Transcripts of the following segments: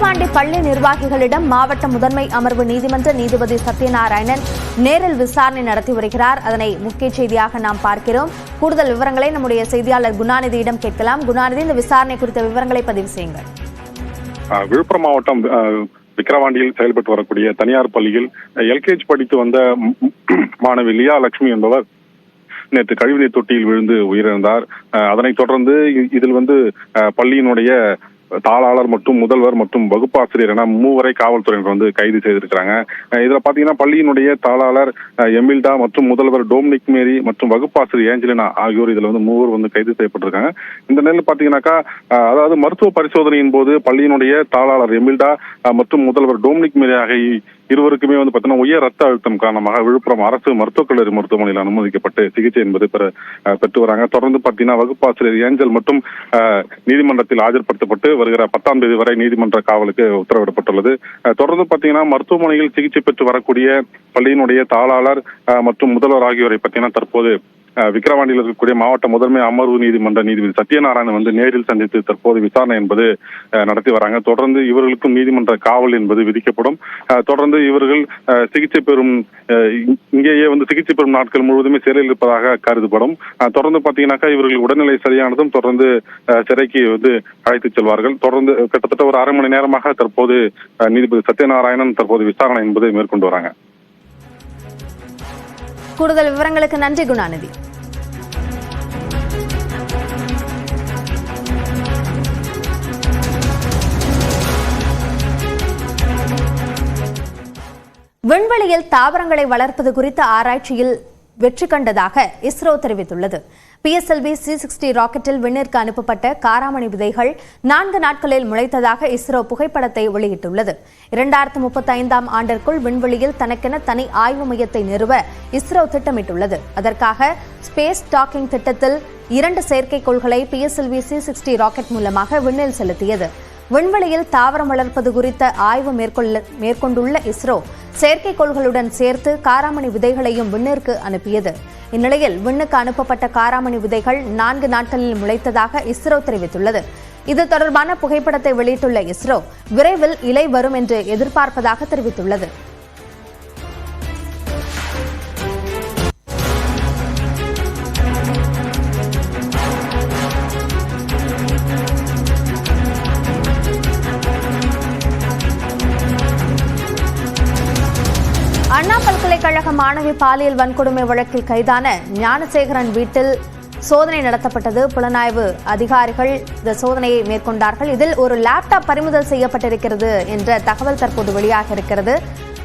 பள்ளி நிர்வாகிகளிடம் மாவட்ட முதன்மை அமர்வு நீதிமன்ற நீதிபதி சத்யநாராயணன் நேரில் விசாரணை நடத்தி வருகிறார். அதனை முக்கிய செய்தியாக நாம் பார்க்கிறோம். கூடுதல் விவரங்களை நம்முடைய செய்தியாளர் குணாநிதியிடம் கேட்கலாம். குணாநிதி இந்த விசாரணை குறித்த விவரங்களை பதிவு செய்யுங்கள். விழுப்புரம் மாவட்டம் விக்கிரவாண்டியில் செயல்பட்டு வரக்கூடிய தனியார் பள்ளியில் எல்கேஜி படித்து வந்த மாணவி லியா லட்சுமி என்பவர் நேற்று கழிவுநீர் தொட்டியில் விழுந்து உயிரிழந்தார். அதனைத் தொடர்ந்து இதில் வந்து பள்ளியினுடைய தாளாளர் மற்றும் முதல்வர் மற்றும் வகுப்பாசிரியர் என மூவரை காவல்துறையினர் வந்து கைது செய்திருக்கிறாங்க. இதுல பாத்தீங்கன்னா பள்ளியினுடைய தாளாளர் எமில்டா மற்றும் முதல்வர் டோம்னிக் மேரி மற்றும் வகுப்பாசிரியர் ஏஞ்சலினா ஆகியோர் இதுல வந்து மூவர் வந்து கைது செய்யப்பட்டிருக்காங்க. இந்த நிலையில் பாத்தீங்கன்னாக்கா அதாவது மருத்துவ பரிசோதனையின் போது பள்ளியினுடைய தாளாளர் எமில்டா மற்றும் முதல்வர் டோம்னிக் மேரி ஆகிய இருவருக்குமே வந்து பார்த்தீங்கன்னா உயர் ரத்த அழுத்தம் காரணமாக விழுப்புரம் அரசு மருத்துவக் கல்லூரி மருத்துவமனையில் அனுமதிக்கப்பட்டு சிகிச்சை என்பது பெற பெற்று வராங்க. தொடர்ந்து பார்த்தீங்கன்னா வகுப்பாசிரியர் ஏஞ்சல் மற்றும் ஆஹ் நீதிமன்றத்தில் ஆஜர்படுத்தப்பட்டு வருகிற பத்தாம் தேதி வரை நீதிமன்ற காவலுக்கு உத்தரவிடப்பட்டுள்ளது. தொடர்ந்து பார்த்தீங்கன்னா மருத்துவமனையில் சிகிச்சை பெற்று வரக்கூடிய பள்ளியினுடைய தாளாளர் ஆஹ் மற்றும் முதல்வர் ஆகியோரை பார்த்தீங்கன்னா தற்போது விக்கிரவாண்டியில் இருக்கக்கூடிய மாவட்ட முதன்மை அமர்வு நீதிமன்ற நீதிபதி சத்யநாராயணன் வந்து நேரில் சந்தித்து தற்போது விசாரணை என்பது நடத்தி வராங்க. தொடர்ந்து இவர்களுக்கும் நீதிமன்ற காவல் என்பது விதிக்கப்படும். தொடர்ந்து இவர்கள் சிகிச்சை பெறும் இங்கேயே வந்து சிகிச்சை பெறும் நாட்கள் முழுவதுமே சிறையில் இருப்பதாக கருதப்படும். தொடர்ந்து பாத்தீங்கன்னாக்கா இவர்கள் உடல்நிலை சரியானதும் தொடர்ந்து சிறைக்கு வந்து அழைத்துச் செல்வார்கள். தொடர்ந்து கிட்டத்தட்ட ஒரு அரை மணி நேரமாக தற்போது நீதிபதி சத்யநாராயணன் தற்போது விசாரணை என்பதை மேற்கொண்டு வராங்க. கூடுதல் விவரங்களுக்கு நன்றி குணாநிதி. விண்வெளியில் தாவரங்களை வளர்ப்பது குறித்த ஆராய்ச்சியில் வெற்றி கண்டதாக இஸ்ரோ தெரிவித்துள்ளது. பிஎஸ்எல்வி சி சிக்ஸ்டி ராக்கெட்டில் விண்ணிற்கு அனுப்பப்பட்ட காராமணி விதைகள் நான்கு நாட்களில் முளைத்ததாக இஸ்ரோ புகைப்படத்தை வெளியிட்டுள்ளது. இரண்டாயிரத்து முப்பத்தி ஐந்தாம் ஆண்டிற்குள் விண்வெளியில் தனக்கென தனி ஆய்வு மையத்தை நிறுவ இஸ்ரோ திட்டமிட்டுள்ளது. அதற்காக ஸ்பேஸ் டாக்கிங் திட்டத்தில் இரண்டு செயற்கைக்கோள்களை பிஎஸ்எல்வி சி சிக்ஸ்டி ராக்கெட் மூலமாக விண்ணில் செலுத்தியது. விண்வெளியில் தாவரம் வளர்ப்பது குறித்த ஆய்வு மேற்கொள்ள மேற்கொண்டுள்ள இஸ்ரோ செயற்கைக்கோள்களுடன் சேர்த்து காராமணி விதைகளையும் விண்ணிற்கு அனுப்பியது. இந்நிலையில் விண்ணுக்கு அனுப்பப்பட்ட காராமணி விதைகள் நான்கு நாட்களில் முளைத்ததாக இஸ்ரோ தெரிவித்துள்ளது. இது தொடர்பான புகைப்படத்தை வெளியிட்டுள்ள இஸ்ரோ விரைவில் இலை வரும் என்று எதிர்பார்ப்பதாக தெரிவித்துள்ளது. அண்ணா பல்கலைக்கழக மாணவி பாலியல் வன்கொடுமை வழக்கில் கைதான ஞானசேகரன் வீட்டில் சோதனை நடத்தப்பட்டது. புலனாய்வு அதிகாரிகள் இந்த சோதனையை மேற்கொண்டார்கள். இதில் ஒரு லேப்டாப் பறிமுதல் செய்யப்பட்டிருக்கிறது என்ற தகவல் தற்போது வெளியாக இருக்கிறது.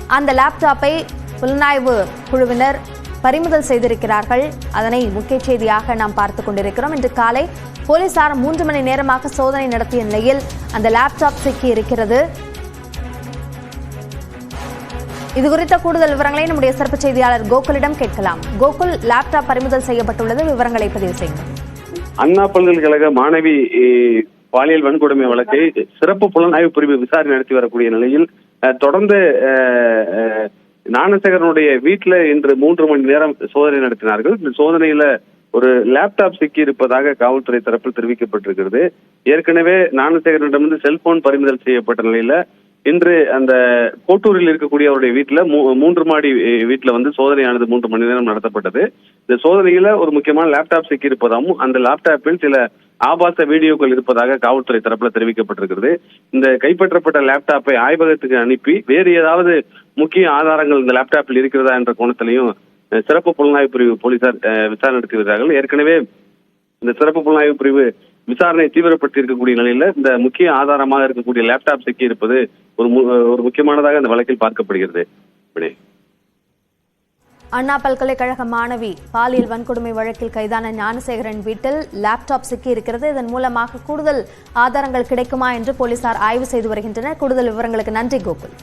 அந்த லேப்டாப்பை புலனாய்வு குழுவினர் பறிமுதல் செய்திருக்கிறார்கள். அதனை முக்கிய செய்தியாக நாம் பார்த்துக் கொண்டிருக்கிறோம். இன்று காலை போலீசார் மூன்று மணி நேரமாக சோதனை நடத்திய நிலையில் அந்த லேப்டாப் சிக்கி இருக்கிறது. இது குறித்த கூடுதல் விவரங்களை நம்முடைய சிறப்பு செய்தியாளர் கோகுலிடம் கேட்கலாம். கோகுல் லேப்டாப் பறிமுதல் செய்யப்பட்டுள்ளது. விவரங்களை பதிவு செய்யுங்கள். அண்ணா பல்கலைக்கழக மாணவி பாலியல் வன்கொடுமை வழக்கை சிறப்பு புலனாய்வு பிரிவு விசாரணை நடத்தி வரக்கூடிய நிலையில் தொடர்ந்து ஞானசேகரனுடைய வீட்டுல இன்று மூன்று மணி நேரம் சோதனை நடத்தினார்கள். இந்த சோதனையில ஒரு லேப்டாப் சிக்கி இருப்பதாக காவல்துறை தரப்பில் தெரிவிக்கப்பட்டிருக்கிறது. ஏற்கனவே ஞானசேகரனிடமிருந்து செல்போன் பறிமுதல் செய்யப்பட்ட நிலையில இன்று அந்த கோட்டூரில் இருக்கக்கூடிய அவருடைய வீட்டுல மூ- மூன்று மாடி வீட்டில் வீட்டுல வந்து சோதனையானது மூன்று மணி நேரம் நடத்தப்பட்டது. இந்த சோதனையில ஒரு முக்கியமான லேப்டாப் சிக்கி இருப்பதாகவும் அந்த லேப்டாப்பில் சில ஆபாச வீடியோக்கள் இருப்பதாக காவல்துறை தரப்புல தெரிவிக்கப்பட்டிருக்கிறது. இந்த கைப்பற்றப்பட்ட லேப்டாப்பை ஆய்வகத்துக்கு அனுப்பி வேறு ஏதாவது முக்கிய ஆதாரங்கள் இந்த லேப்டாப்பில் இருக்கிறதா என்ற கோணத்திலையும் சிறப்பு புலனாய்வு பிரிவு போலீசார் விசாரணை நடத்தி வருகிறார்கள். ஏற்கனவே இந்த சிறப்பு புலனாய்வு பிரிவு விசாரணை தீவிரப்படுத்தி இருக்கக்கூடிய நிலையில இந்த முக்கிய ஆதாரமாக இருக்கக்கூடிய லேப்டாப் சிக்கி இருப்பது ஒரு ஒரு முக்கியமானதாக இந்த வழக்கில் பார்க்கப்படுகிறது. அண்ணா பல்கலைக்கழக மாணவி பாலியல் வன்கொடுமை வழக்கில் கைதான ஞானசேகரன் வீட்டில் லேப்டாப் சிக்கி இருக்கிறது. இதன் மூலமாக கூடுதல் ஆதாரங்கள் கிடைக்குமா என்று போலீசார் ஆய்வு செய்து வருகின்றனர். கூடுதல் விவரங்களுக்கு நன்றி கோகுல்.